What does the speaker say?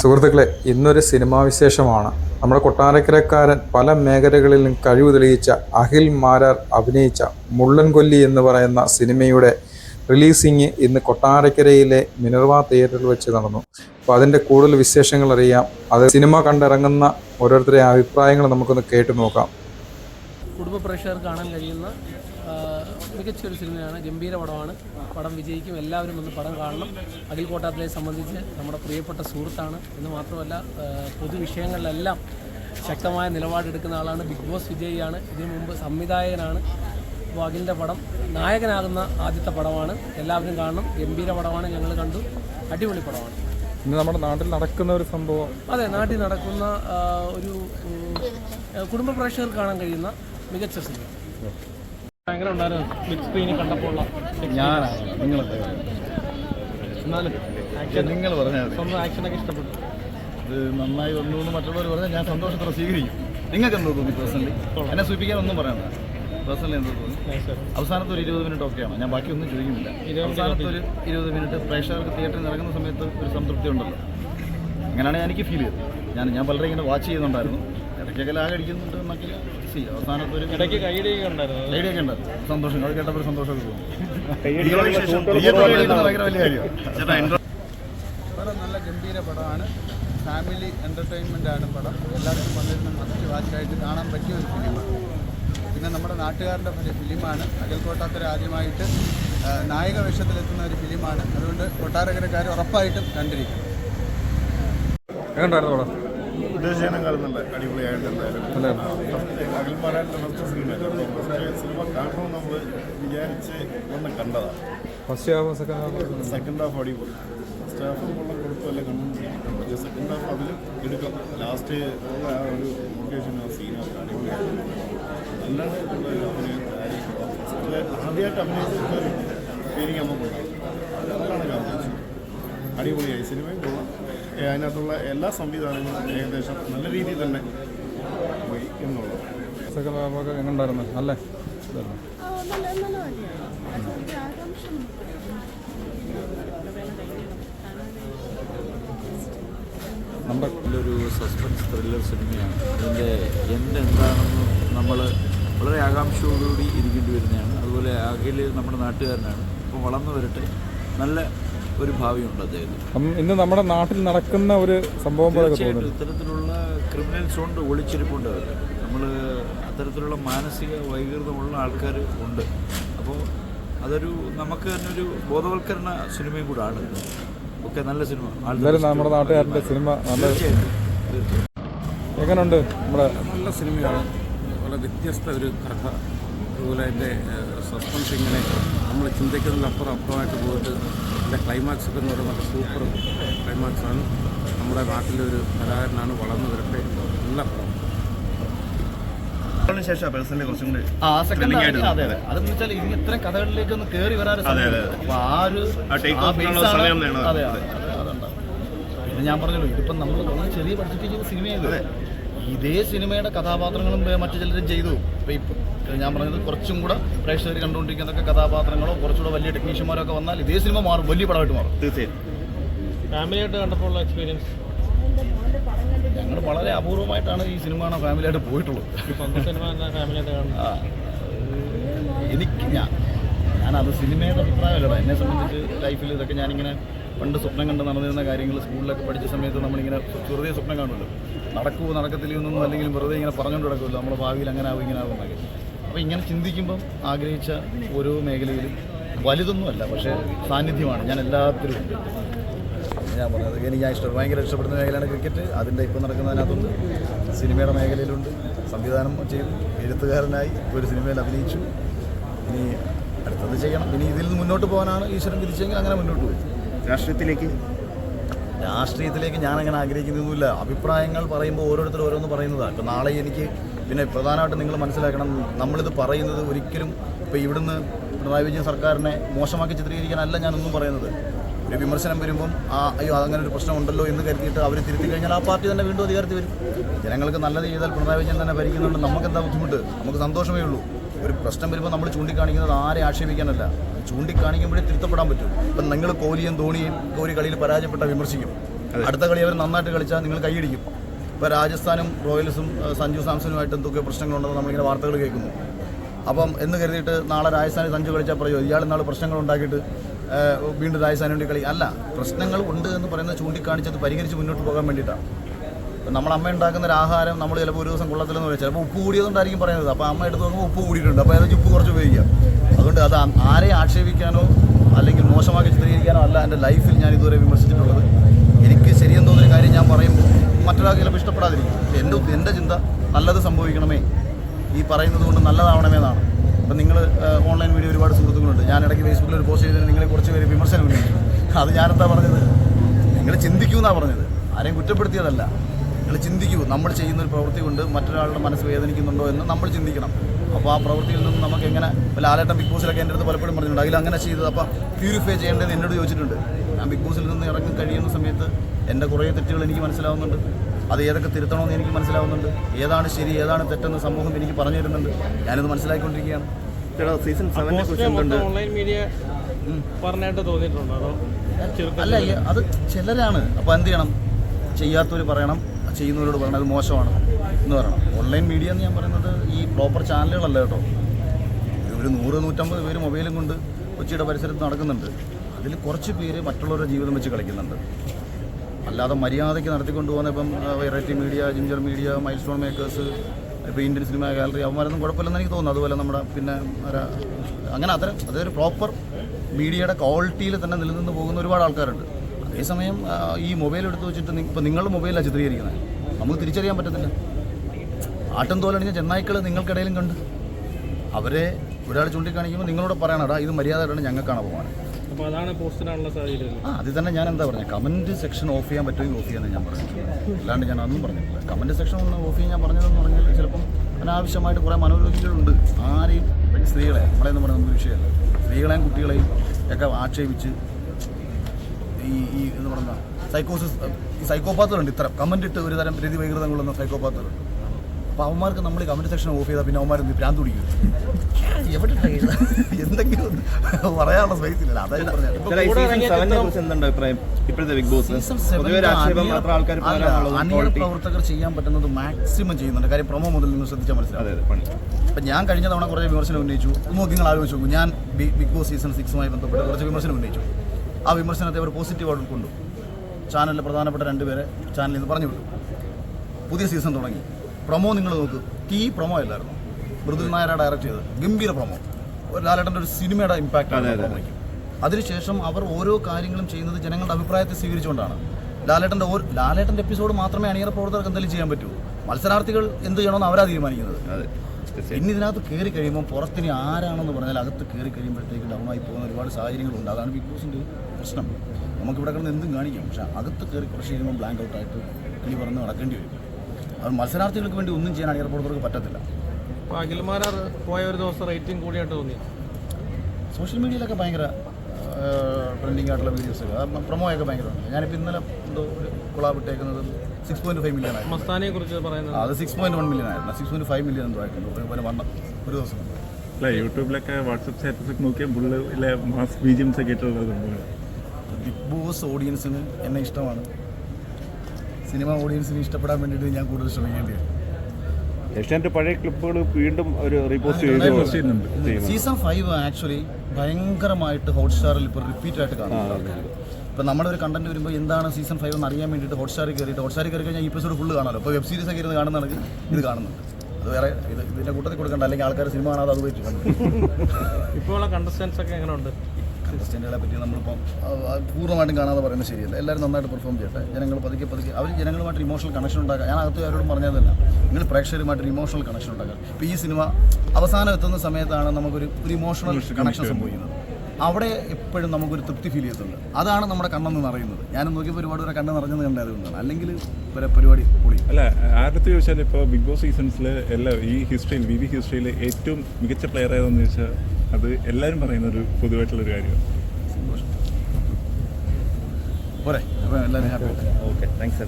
സുഹൃത്തുക്കളെ ഇന്നൊരു സിനിമാ വിശേഷമാണ്. നമ്മുടെ കൊട്ടാരക്കരക്കാരൻ പല മേഖലകളിലും കഴിവ് തെളിയിച്ച അഖിൽ മാരാർ അഭിനയിച്ച മുള്ളൻ കൊല്ലി എന്ന് പറയുന്ന സിനിമയുടെ റിലീസിങ് ഇന്ന് കൊട്ടാരക്കരയിലെ മിനർവ തിയേറ്ററിൽ വെച്ച് നടന്നു. അപ്പോൾ അതിന്റെ കൂടുതൽ വിശേഷങ്ങൾ അറിയാം. അത് സിനിമ കണ്ടിറങ്ങുന്ന ഓരോരുത്തരെ അഭിപ്രായങ്ങൾ നമുക്കൊന്ന് കേട്ടു നോക്കാം. കുടുംബ പ്രേക്ഷകർക്ക് കാണാൻ കഴിയുന്ന മികച്ചൊരു സിനിമയാണ്. ഗംഭീര പടമാണ്. പടം വിജയിക്കും. എല്ലാവരും ഒന്ന് പടം കാണണം. അഖിൽ കോട്ടാത്തിലെ സംബന്ധിച്ച് നമ്മുടെ പ്രിയപ്പെട്ട സുഹൃത്താണ്. എന്ന് മാത്രമല്ല പൊതുവിഷയങ്ങളിലെല്ലാം ശക്തമായ നിലപാടെടുക്കുന്ന ആളാണ്. ബിഗ് ബോസ് വിജയിയാണ്. ഇതിനു മുമ്പ് സംവിധായകനാണ്. അപ്പോൾ അഖിലിന്റെ പടം നായകനാകുന്ന ആദ്യത്തെ പടമാണ്. എല്ലാവരും കാണണം. ഗംഭീര പടമാണ്. ഞങ്ങൾ കണ്ടു. അടിപൊളി പടമാണ്. ഇന്ന് നമ്മുടെ നാട്ടിൽ നടക്കുന്ന ഒരു സംഭവം. അതെ നാട്ടിൽ നടക്കുന്ന ഒരു കുടുംബ പ്രേക്ഷകർക്ക് കാണാൻ കഴിയുന്ന മികച്ച സിനിമ. ഭയങ്കര ഉണ്ടായിരുന്നു. ബിഗ് സ്ക്രീനിൽ കണ്ടപ്പോൾ ഞാനാണ് നിങ്ങൾ എന്നാലും നിങ്ങൾ പറഞ്ഞാൽ സ്വന്തം ആക്ഷനൊക്കെ ഇഷ്ടപ്പെട്ടു. ഇത് നന്നായി വന്നു എന്ന് മറ്റുള്ളവർ പറഞ്ഞാൽ ഞാൻ സന്തോഷത്തോടെ സ്വീകരിക്കും. നിങ്ങൾക്ക് എന്തോ തോന്നി പേഴ്സണലി എന്നെ സൂചിപ്പിക്കാൻ ഒന്നും പറയണ്ട പേഴ്സണലി എന്തോ തോന്നി. അവസാനത്തെ ഒരു ഇരുപത് മിനിറ്റ് ഓക്കെയാണ് ഞാൻ ബാക്കി ഒന്നും ചോദിക്കുന്നില്ല. അവസാനത്തെ ഒരു ഇരുപത് മിനിറ്റ് പ്രേക്ഷകർക്ക് തിയേറ്ററിൽ ഇറങ്ങുന്ന സമയത്ത് ഒരു സംതൃപ്തി ഉണ്ടല്ലോ. അങ്ങനെയാണ് എനിക്ക് ഫീൽ ചെയ്തത്. ഞാൻ ഞാൻ പലരും ഇങ്ങനെ വാച്ച് ചെയ്യുന്നുണ്ടായിരുന്നു. ഇടയ്ക്കൊക്കെ ലാഗ് അടിക്കുന്നുണ്ട് എന്നൊക്കെ. സി അവസാനത്തെ ഒരു ഇടയ്ക്ക് കൈയിടിയൊക്കെ ഉണ്ടായിരുന്നു. ഐഡിയ ഉണ്ടായിരുന്നു സന്തോഷം. അത് കേട്ടപ്പോൾ സന്തോഷമൊക്കെ തോന്നി. ഭയങ്കര വലിയ കാര്യമാണ്. പടം നല്ല ഗംഭീര പടമാണ്. ഫാമിലി എന്റർടൈൻമെന്റ് ആണ് പടം. എല്ലാവർക്കും വന്നിരുന്ന മസ്റ്റ് വാച്ചായിട്ട് കാണാൻ പറ്റിയ ഒരു ഫിലിമാണ് പിന്നെ നമ്മുടെ നാട്ടുകാരുടെ ഒരു ഫിലിമാണ്. അകൽ കോട്ടാത്തര ആദ്യമായിട്ട് നായക വേഷത്തിലെത്തുന്ന ഒരു ഫിലിമാണ്. അതുകൊണ്ട് കൊട്ടാരക്കരക്കാർ ഉറപ്പായിട്ടും കണ്ടിരിക്കും എങ്ങനെയുണ്ടായിരുന്നു പടം? ഉദ്ദേശിക്കാനും നല്ല അടിപൊളിയായിട്ട് എന്തായാലും. First cinema. ഫസ്റ്റ് സിനിമ കാണണമെന്ന് നമ്മൾ വിചാരിച്ച് വന്ന് കണ്ടതാണ്. First half second half second half അടിപൊളി. ഫസ്റ്റ് ഹാഫ് ഉള്ള കുഴപ്പമില്ല കണ്ടുകൊണ്ടിരിക്കും സെക്കൻഡ് ഹാഫ് അതിൽ എടുക്കും. ലാസ്റ്റ് ഉള്ള ആ ഒരു ലൊക്കേഷൻ ആ സീനൊക്കെ അഭിനയം ഫസ്റ്റ് ആദ്യമായിട്ട് അഭിനയിച്ചിട്ട് ഫീലിംഗ് നമുക്കുണ്ടാകും നല്ലതാണ് അഭിനയിച്ചത് അടിപൊളിയായി. സിനിമയും അതിനകത്തുള്ള എല്ലാ സംവിധാനങ്ങളും ഏകദേശം നല്ല രീതിയിൽ തന്നെ പോയി എന്നുള്ളത് എങ്ങനെയുണ്ടായിരുന്നു നമ്മുടെ ഒരു സസ്പെൻസ് ത്രില്ലർ സിനിമയാണ് അതിന്റെ എന്റെ എന്താണെന്ന് നമ്മൾ വളരെ ആകാംക്ഷയോടുകൂടി ഇരിക്കേണ്ടി വരുന്നതാണ്. അതുപോലെ അഖിൽ നമ്മുടെ നാട്ടുകാരനാണ്. അപ്പോൾ വളർന്നു വരട്ടെ. നല്ല ഒരു ഭാവിയുണ്ട് അദ്ദേഹത്തിന്. ഇന്ന് നമ്മുടെ നാട്ടിൽ നടക്കുന്ന ഒരു സംഭവം പോലെ തീർച്ചയായിട്ടും തോന്നുന്നു. ഇത്തരത്തിലുള്ള ക്രിമിനൽസ് ഉണ്ട് ഒളിച്ചിരിപ്പുണ്ട് അവർ. നമ്മൾ അത്തരത്തിലുള്ള മാനസിക വൈകൃതമുള്ള ആൾക്കാർ ഉണ്ട്. അപ്പോൾ അതൊരു നമുക്ക് തന്നെ ഒരു ബോധവൽക്കരണ സിനിമയും കൂടാണ് ഓക്കെ നല്ല സിനിമ. ആൾക്കാർ എന്തായാലും നമ്മുടെ നാട്ടുകാരന്റെ സിനിമ നല്ല തീർച്ചയായിട്ടും. തീർച്ചയായിട്ടും എങ്ങനെയുണ്ട് നമ്മുടെ നല്ല സിനിമയാണ്. വളരെ വ്യത്യസ്ത ഒരു കഥ. അതുപോലെ അതിന്റെ സസ്പെൻസ് ഇങ്ങനെ നമ്മൾ ചിന്തിക്കുന്നതിലപ്പുറം അപ്പുറമായിട്ട് പോയിട്ട് അതിന്റെ ക്ലൈമാക്സ് ഒക്കെ എന്ന് പറയുന്നത് നല്ല സൂപ്പർ ക്ലൈമാക്സാണ് നമ്മുടെ നാട്ടിലെ ഒരു കലാകാരനാണ് വളർന്നു വരട്ടെ നല്ല പടം. ശേഷം പേഴ്സണലി കുറച്ചും കൂടി ആ സെക്കൻഡ് അതെ അതെ. അതെന്ന് വെച്ചാൽ ഇനി ഇത്രയും കഥകളിലേക്ക് ഒന്ന് കേറി അപ്പൊ ആ ഒരു അതെ അതെ അതെ, അതുണ്ടാവും. പിന്നെ ഞാൻ പറഞ്ഞല്ലോ ഇതിപ്പം നമ്മൾ ചെറിയ ചെറിയ പഠിച്ചിട്ട് സിനിമയത് ഇതേ സിനിമയുടെ കഥാപാത്രങ്ങളും മറ്റു ചിലരും ചെയ്തു. ഇപ്പം ഇപ്പം ഞാൻ പറഞ്ഞത് കുറച്ചും കൂടെ പ്രേക്ഷകർ കണ്ടുകൊണ്ടിരിക്കുന്നതൊക്കെ കഥാപാത്രങ്ങളോ കുറച്ചുകൂടെ വലിയ ടെക്നീഷ്യന്മാരോ ഒക്കെ വന്നാൽ ഇതേ സിനിമ മാറും വലിയ പടമായിട്ട് മാറും. തീർച്ചയായും. ഫാമിലിയായിട്ട് കണ്ടപ്പോൾ ഉള്ള എക്സ്പീരിയൻസ് ഞങ്ങൾ വളരെ അപൂർവമായിട്ടാണ് ഈ സിനിമ കാണാൻ ഫാമിലിയായിട്ട് പോയിട്ടുള്ളത് എനിക്ക് ഞാൻ ഞാനത് സിനിമയുടെ അഭിപ്രായമല്ലടാ. എന്നെ സംബന്ധിച്ച് ലൈഫിൽ ഇതൊക്കെ ഞാനിങ്ങനെ പണ്ട് സ്വപ്നം കണ്ട് നടന്നിരുന്ന കാര്യങ്ങൾ സ്കൂളിലൊക്കെ പഠിച്ച സമയത്ത് നമ്മളിങ്ങനെ ചെറുതേ സ്വപ്നം കാണുമല്ലോ. നടക്കുമോ നടക്കത്തില്ല എന്നൊന്നും അല്ലെങ്കിൽ വെറുതെ ഇങ്ങനെ പറഞ്ഞുകൊണ്ട് നടക്കുമല്ലോ നമ്മുടെ ഭാവിയിൽ അങ്ങനെ ആവും ഇങ്ങനെ ആവും എന്നൊക്കെ. അപ്പോൾ ഇങ്ങനെ ചിന്തിക്കുമ്പം ആഗ്രഹിച്ച ഓരോ മേഖലയിലും വലുതൊന്നുമല്ല പക്ഷേ സാന്നിധ്യമാണ്. ഞാൻ എല്ലാത്തിലും ഞാൻ പറഞ്ഞത് എനിക്ക് ഞാൻ ഇഷ്ടം ഭയങ്കര ഇഷ്ടപ്പെടുന്ന മേഖലയാണ് ക്രിക്കറ്റ്. അതിന്റെ ഇപ്പം നടക്കുന്നതിനകത്തുണ്ട്. സിനിമയുടെ മേഖലയിലുണ്ട്. സംവിധാനം ചെയ്തു എഴുത്തുകാരനായി ഒരു സിനിമയിൽ അഭിനയിച്ചു. ഇനി അടുത്തത് ചെയ്യണം. ഇനി ഇതിൽ നിന്ന് മുന്നോട്ട് പോകാനാണ് ഈശ്വരൻ വിധിച്ചെങ്കിൽ അങ്ങനെ മുന്നോട്ട് പോകും രാഷ്ട്രീയത്തിലേക്ക് രാഷ്ട്രീയത്തിലേക്ക് ഞാൻ അങ്ങനെ ആഗ്രഹിക്കുന്നൊന്നുമില്ല അഭിപ്രായങ്ങൾ പറയുമ്പോൾ ഓരോരുത്തർ ഓരോന്ന് പറയുന്നതാണ് അപ്പോൾ നാളെ എനിക്ക് പിന്നെ പ്രധാനമായിട്ടും നിങ്ങൾ മനസ്സിലാക്കണം നമ്മളിത് പറയുന്നത് ഒരിക്കലും ഇപ്പോൾ ഇവിടുന്ന് പിണറായി വിജയൻ സർക്കാരിനെ മോശമാക്കി ചിത്രീകരിക്കാനല്ല ഞാനൊന്നും പറയുന്നത്. ഒരു വിമർശനം വരുമ്പം ആ അയ്യോ അതങ്ങനെ ഒരു പ്രശ്നം ഉണ്ടല്ലോ എന്ന് കരുതിയിട്ട് അവർ തിരുത്തി കഴിഞ്ഞാൽ ആ പാർട്ടി തന്നെ വീണ്ടും അധികാരത്തിൽ വരും. ജനങ്ങൾക്ക് നല്ലത് ചെയ്താൽ പിണറായി വിജയൻ തന്നെ ഭരിക്കുന്നുണ്ട്. നമുക്കെന്താ ബുദ്ധിമുട്ട്? നമുക്ക് സന്തോഷമേ ഉള്ളൂ. ഒരു പ്രശ്നം വരുമ്പോൾ നമ്മൾ ചൂണ്ടിക്കാണിക്കുന്നത് ആരെ ആക്ഷേപിക്കാനല്ല. ചൂണ്ടിക്കാണിക്കുമ്പോഴേ തിരുത്തപ്പെടാൻ പറ്റും. ഇപ്പം നിങ്ങൾ കോഹ്ലിയും ധോണിയും ഒരു കളിയിൽ പരാജയപ്പെട്ട വിമർശിക്കും. അടുത്ത കളി അവർ നന്നായിട്ട് കളിച്ചാൽ നിങ്ങൾ കൈയടിക്കും. ഇപ്പോൾ രാജസ്ഥാനും റോയൽസും സഞ്ജു സാംസണുമായിട്ട് എന്തൊക്കെ പ്രശ്നങ്ങളുണ്ടെന്ന് നമ്മളിങ്ങനെ വാർത്തകൾ കേൾക്കുന്നു. അപ്പം എന്ന് കരുതിയിട്ട് നാളെ രാജസ്ഥാനിൽ സഞ്ജു കളിച്ചാൽ പറയോ? ഇയാൾ നാളെ പ്രശ്നങ്ങൾ ഉണ്ടാക്കിയിട്ട് വീണ്ടും രാജസ്ഥാനുവേണ്ടി കളി. അല്ല പ്രശ്നങ്ങൾ ഉണ്ട് എന്ന് പറയുന്നത് ചൂണ്ടിക്കാണിച്ചത് പരിഹരിച്ച് മുന്നോട്ട് പോകാൻ വേണ്ടിയിട്ടാണ്. നമ്മൾ അമ്മ ഉണ്ടാക്കുന്ന ഒരു ആഹാരം നമ്മൾ ചിലപ്പോൾ ഒരു ദിവസം കൊള്ളത്തില്ലെന്ന് പറയും ചിലപ്പോൾ ഉപ്പ് കൂടിയതുകൊണ്ടായിരിക്കും പറയുന്നത്. അപ്പോൾ അമ്മ എടുത്ത് നോക്കുമ്പോൾ ഉപ്പ് കൂടിയിട്ടുണ്ട്. അപ്പോൾ ഏതായാലും ഉപ്പ് കുറച്ച് ഉപയോഗിക്കുക അതുകൊണ്ട് അത് ആരെ ആക്ഷേപിക്കാനോ അല്ലെങ്കിൽ മോശമാക്കി ചിത്രീകരിക്കാനോ അല്ല എന്റെ ലൈഫിൽ ഞാൻ ഇതുവരെ വിമർശിച്ചിട്ടുള്ളത്. എനിക്ക് ശരിയെന്ന് തോന്നുന്ന കാര്യം ഞാൻ പറയുമ്പോൾ മറ്റൊരാൾക്ക് ചിലപ്പോൾ ഇഷ്ടപ്പെടാതിരിക്കും. എന്റെ എന്റെ ചിന്ത നല്ലത് സംഭവിക്കണമേ. ഈ പറയുന്നത് കൊണ്ട് നല്ലതാവണമേ എന്നാണ് ഇപ്പം നിങ്ങൾ ഓൺലൈൻ വീഡിയോ ഒരുപാട് സുഹൃത്തുക്കളുണ്ട്. ഞാൻ ഇടയ്ക്ക് ഫേസ്ബുക്കിൽ ഒരു പോസ്റ്റ് ചെയ്തതിന് നിങ്ങളെ കുറച്ച് പേര് വിമർശനം ഉന്നയിച്ചു അത് ഞാനെന്താ പറഞ്ഞത്? നിങ്ങൾ ചിന്തിക്കൂ എന്നാണ് പറഞ്ഞത്. ആരെയും കുറ്റപ്പെടുത്തിയതല്ല. നിങ്ങൾ ചിന്തിക്കൂ നമ്മൾ ചെയ്യുന്ന ഒരു പ്രവൃത്തി കൊണ്ട് മറ്റൊരാളുടെ മനസ്സ് വേദനിക്കുന്നുണ്ടോ എന്ന് നമ്മൾ ചിന്തിക്കണം. അപ്പോൾ ആ പ്രവൃത്തിയിൽ നിന്ന് നമുക്ക് എങ്ങനെ ഇപ്പോൾ ലാലേട്ടൻ ബിഗ് ബോസിലൊക്കെ എന്റെ അടുത്ത് പലപ്പോഴും പറഞ്ഞിട്ടുണ്ട് അതിൽ അങ്ങനെ ചെയ്തത് അപ്പോൾ പ്യൂരിഫൈ ചെയ്യേണ്ടതെന്ന് എന്നോട് ചോദിച്ചിട്ടുണ്ട്. ഞാൻ ബിഗ് ബോസിൽ നിന്ന് ഇറങ്ങി കഴിയുന്ന സമയത്ത് എന്റെ കുറേ തെറ്റുകൾ എനിക്ക് മനസ്സിലാവുന്നുണ്ട്. അത് ഏതൊക്കെ തിരുത്തണമെന്ന് എനിക്ക് മനസ്സിലാവുന്നുണ്ട്. ഏതാണ് ശരി ഏതാണ് തെറ്റെന്ന് സമൂഹം എനിക്ക് പറഞ്ഞു തരുന്നുണ്ട്. ഞാനിത് മനസ്സിലാക്കിക്കൊണ്ടിരിക്കുകയാണ്. സീസൺ സെവനെ കുറിച്ച് എന്തുണ്ട്? ഓൺലൈൻ മീഡിയ പറഞ്ഞായിട്ട് തോന്നിയിട്ടുണ്ടോ? അതോ അല്ല അത് ചിലരാണ്. അപ്പോൾ എന്ത് ചെയ്യണം? ചെയ്യാത്തവർ പറയണം. ചെയ്യുന്നവരോട് പറയണം മോശമാണ് എന്ന് പറയണം. ഓൺലൈൻ മീഡിയ എന്ന് ഞാൻ പറയുന്നത് ഈ പ്രോപ്പർ ചാനലുകളല്ല കേട്ടോ. ഒരു നൂറ് നൂറ്റമ്പത് പേര് മൊബൈലും കൊണ്ട് കൊച്ചിയുടെ പരിസരത്ത് നടക്കുന്നുണ്ട്. അതിൽ കുറച്ച് പേര് മറ്റുള്ളവരുടെ ജീവിതം വെച്ച് കളിക്കുന്നുണ്ട്. അല്ലാതെ മര്യാദയ്ക്ക് നടത്തിക്കൊണ്ട് പോകുന്ന ഇപ്പം variety media ginger media milestone makers ഇപ്പോൾ ഇന്ത്യൻ സിനിമ ഗാലറി അവന്മാരൊന്നും കുഴപ്പമില്ലെന്ന് എനിക്ക് തോന്നുന്നു. അതുപോലെ നമ്മുടെ പിന്നെ അങ്ങനെ അത്തരം അതൊരു പ്രോപ്പർ മീഡിയയുടെ ക്വാളിറ്റിയിൽ തന്നെ നിലനിന്ന് പോകുന്ന ഒരുപാട് ആൾക്കാരുണ്ട്. അതേസമയം സമയം ഈ മൊബൈൽ എടുത്ത് വെച്ചിട്ട് ഇപ്പോൾ നിങ്ങളുടെ മൊബൈലാണ് ചിത്രീകരിക്കുന്നത്. നമുക്ക് തിരിച്ചറിയാൻ പറ്റത്തില്ല. ആട്ടം തോലണിഞ്ഞ ചെന്നായ്ക്കൾ നിങ്ങൾക്കിടയിലും കണ്ട് അവരെ ഒരാൾ ചൂണ്ടിക്കാണിക്കുമ്പോൾ നിങ്ങളോട് പറയണടാ ഇത് മര്യാദയാണ് ഞങ്ങൾക്കാണ് പോകാൻ അപ്പോൾ അതാണ് സാഹചര്യം. ആ അതിൽ തന്നെ ഞാൻ എന്താ പറഞ്ഞത് കമന്റ് സെക്ഷൻ ഓഫ് ചെയ്യാൻ പറ്റുമെങ്കിൽ ഓഫ് ചെയ്യാമെന്ന് ഞാൻ പറഞ്ഞു അല്ലാണ്ട് ഞാൻ അതൊന്നും പറഞ്ഞിട്ടില്ല. കമന്റ് സെക്ഷൻ ഒന്ന് ഓഫ് ചെയ്യാൻ ഞാൻ പറഞ്ഞതെന്ന് പറഞ്ഞാൽ ചിലപ്പം അനാവശ്യമായിട്ട് കുറേ മനോരോഗികളുണ്ട് ആരെയും സ്ത്രീകളെ നമ്മളെന്ന് പറയുന്ന നമുക്ക് വിഷയമല്ല. സ്ത്രീകളെയും കുട്ടികളെയും ഒക്കെ ആക്ഷേപിച്ച് ഈ ഈ എന്ന് പറയുന്ന സൈക്കോസിസ് സൈക്കോപാത്തുകളുണ്ട് ഇത്തരം കമന്റ് ഇട്ട് ഒരു തരം രീതി വൈകൃതം കൊള്ളുന്ന സൈക്കോപാത്തുകളുണ്ട് അപ്പോൾ അവന്മാർക്ക് നമ്മൾ കമന്റ് സെക്ഷൻ ഓഫ് ചെയ്താൽ പിന്നെ അവന്മാർ ഭ്രാന്ത് പിടിക്കും. എവിടെ എന്തെങ്കിലും പറയാനുള്ള സ്പേസ് ഇല്ല അതായത് അണിയറ പ്രവർത്തകർ ചെയ്യാൻ പറ്റുന്നത് മാക്സിമം ചെയ്യുന്നുണ്ട്. കാര്യം പ്രൊമോ മുതൽ നിന്ന് ശ്രദ്ധിച്ചാൽ മനസ്സിലാവും. അതെ പണി. ഞാൻ കഴിഞ്ഞ തവണ കുറേ വിമർശനം ഉന്നയിച്ചു. നോക്കി നിങ്ങൾ ആലോചിച്ചു ഞാൻ ബിഗ് ബോസ് സീസൺ സിക്സുമായി ബന്ധപ്പെട്ട് കുറച്ച് വിമർശനം ഉന്നയിച്ചു. ആ വിമർശനത്തെ അവർ പോസിറ്റീവായിട്ട് കൊണ്ടു. ചാനലിലെ പ്രധാനപ്പെട്ട രണ്ടുപേരെ ചാനലിൽ നിന്ന് പറഞ്ഞു വിട്ടു. പുതിയ സീസൺ തുടങ്ങി. പ്രൊമോ നിങ്ങൾ നോക്ക്. ടീ പ്രൊമോ അല്ലായിരുന്നു. മൃദുൽ നായരാ ഡയറക്റ്റ് ചെയ്തത്. ഗംഭീര പ്രൊമോ ഒരു ലാലേട്ടന്റെ ഒരു സിനിമയുടെ ഇമ്പാക്റ്റ് ആണ് പ്രൊമോയ്ക്ക് അതിനുശേഷം അവർ ഓരോ കാര്യങ്ങളും ചെയ്യുന്നത് ജനങ്ങളുടെ അഭിപ്രായത്തെ സ്വീകരിച്ചുകൊണ്ടാണ്. ലാലേട്ടന്റെ ഓരോ ലാലേട്ടന്റെ എപ്പിസോഡ് മാത്രമേ അണിയറ പ്രവർത്തകർക്ക് എന്തെങ്കിലും ചെയ്യാൻ പറ്റൂ. മത്സരാർത്ഥികൾ എന്ത് ചെയ്യണമെന്ന് അവരാ തീരുമാനിക്കുന്നത്. പിന്നെ ഇതിനകത്ത് കയറി കഴിയുമ്പോൾ പുറത്തിന് ആരാണെന്ന് പറഞ്ഞാൽ അകത്ത് കയറി കഴിയുമ്പോഴത്തേക്ക് ഡൗൺ ആയി പോകുന്ന ഒരുപാട് സാഹചര്യങ്ങളുണ്ട് അതാണ് ബിഗ് ബോസിന്റെ പ്രശ്നം. നമുക്കിവിടെ കിടന്ന് എന്തും കാണിക്കാം. പക്ഷേ അകത്ത് കയറി കുറച്ച് കഴിയുമ്പോൾ ബ്ലാങ്ക് ഔട്ടായിട്ട് കിളി പറന്ന് നടക്കേണ്ടി വരും. അത് മത്സരാർത്ഥികൾക്ക് വേണ്ടി ഒന്നും ചെയ്യാൻ അണിയർ പ്രവർത്തകർക്ക് പറ്റത്തില്ല അഖിൽമാരാർ പോയ ഒരു ദിവസം റേറ്റിംഗ് കൂടിയായിട്ട് തോന്നി സോഷ്യൽ മീഡിയയിലൊക്കെ ഭയങ്കര ട്രെൻഡിങ് ആയിട്ടുള്ള വീഡിയോസൊക്കെ പ്രൊമോയൊക്കെ ഭയങ്കര ഞാനിപ്പോൾ ഇന്നലെ എന്തോ ഒരു കുളാബ് ഇട്ടേക്കുന്നത്. സിക്സ് പോയിന്റ് ഫൈവ് മില്യൺ ആയിരുന്നു. മസ്താനിയെ കുറിച്ച് പറയുന്നത്? ആ, അത് സിക്സ് പോയിന്റ് വൺ മില്യൺ ആയിരുന്നു. സിക്സ് പോയിന്റ് ഫൈവ് മില്യൺ എന്തോ ആയിട്ടുണ്ട് ഒരു- ഒരു വണ്ണം ഒരു ദിവസം അല്ല യൂട്യൂബിലൊക്കെ വാട്സപ്പ് സ്റ്റാറ്റസ് ഒക്കെ നോക്കിയാൽ ബുള്ളിലെ മാസ് ബീജിയംസ് ഒക്കെ ഇട്ടുള്ളത് ബിഗ് ബോസ് ഓഡിയൻസിന് എന്നെ ഇഷ്ടമാണ്. സിനിമ ഓഡിയൻസിന് ഇഷ്ടപ്പെടാൻ വേണ്ടിയിട്ട് ഞാൻ കൂടുതൽ ശ്രമിക്കേണ്ടി വരും. ഏഷ്യാനെറ്റ് പഴയ ക്ലിപ്പുകൾ വീണ്ടും ഒരു റീപോസ്റ്റ് ചെയ്തു. സീസൺ ഫൈവ് ആക്ച്വലി ഭയങ്കരമായിട്ട് ഹോട്ട്സ്റ്റാറിൽ ഇപ്പോൾ റിപ്പീറ്റ് ആയിട്ട് കാണുന്നുണ്ട് ഇപ്പം നമ്മുടെ ഒരു കണ്ടന്റ് വരുമ്പോൾ എന്താണ് സീസൺ ഫൈവ് എന്ന് അറിയാൻ വേണ്ടിയിട്ട് ഹോട്ട്സ്റ്റാറിൽ കയറിയിട്ട് ഹോട്ട്സ്റ്റാറിൽ കയറി കഴിഞ്ഞാൽ എപ്പിസോഡ് ഫുള്ള് കാണാമല്ലോ അപ്പോൾ വെബ് സീരീസ് ഒക്കെ ഇരുന്ന് കാണുന്നതാണെങ്കിൽ ഇത് കാണുന്നുണ്ട്. അത് വേറെ ഇത് ഇതിന്റെ കൂട്ടത്തിൽ കൊടുക്കണ്ട. അല്ലെങ്കിൽ ആൾക്കാർ സിനിമ കാണാതെ അത് കണ്ടു ഇപ്പോൾ ഉള്ള കണ്ടസ്റ്റൻസ് ഒക്കെ എങ്ങനെയുണ്ട് കണ്ടസ്റ്റന്റുകളെ പറ്റി നമ്മളിപ്പം ആ, ആ, പൂർണമായിട്ടും കാണാതെ പറയുന്നത് ശരിയല്ല. എല്ലാവരും നന്നായിട്ട് പെർഫോം ചെയ്യട്ടെ. ജനങ്ങൾ പതുക്കെ പതുക്കെ അവർ ജനങ്ങളുമായിട്ട് ഇമോഷണൽ കണക്ഷൻ ഉണ്ടാക്കുക ഞാൻ അകത്ത് അവരോടും പറഞ്ഞതല്ല. നിങ്ങൾ പ്രേക്ഷകരുമായിട്ട് ഇമോഷണൽ കണക്ഷൻ ഉണ്ടാക്കുക ഇപ്പോൾ ഈ സിനിമ അവസാനം എത്തുന്ന സമയത്താണ് നമുക്കൊരു ഒരു ഇമോഷണൽ കണക്ഷൻ സംഭവിക്കുന്നത്. അവിടെ എപ്പോഴും നമുക്കൊരു തൃപ്തി ഫീൽ ചെയ്യത്തുണ്ട്. അതാണ് നമ്മുടെ കണ്ണെന്ന് നിറയുന്നത് ഞാനും നോക്കിയപ്പോൾ ഒരുപാട് പേരെ കണ്ണ് നിറഞ്ഞത് കണ്ടത് കൊണ്ടാണ്. അല്ലെങ്കിൽ ഇവരെ പരിപാടി പൊളി. അല്ല ആരടുത്ത് ചോദിച്ചാൽ ഇപ്പോൾ ബിഗ് ബോസ് സീസൺസിൽ എല്ലാ ഈ ഹിസ്റ്ററിയിൽ വി വി ഹിസ്റ്ററിയിൽ ഏറ്റവും മികച്ച പ്ലെയർ ഏതാണെന്ന് ചോദിച്ചാൽ അത് എല്ലാവരും പറയുന്ന ഒരു പൊതുവായിട്ടുള്ളൊരു കാര്യമാണ്. സന്തോഷം. പോരെ അപ്പോൾ എല്ലാവരും ഹാപ്പി ഓക്കെ താങ്ക്സ്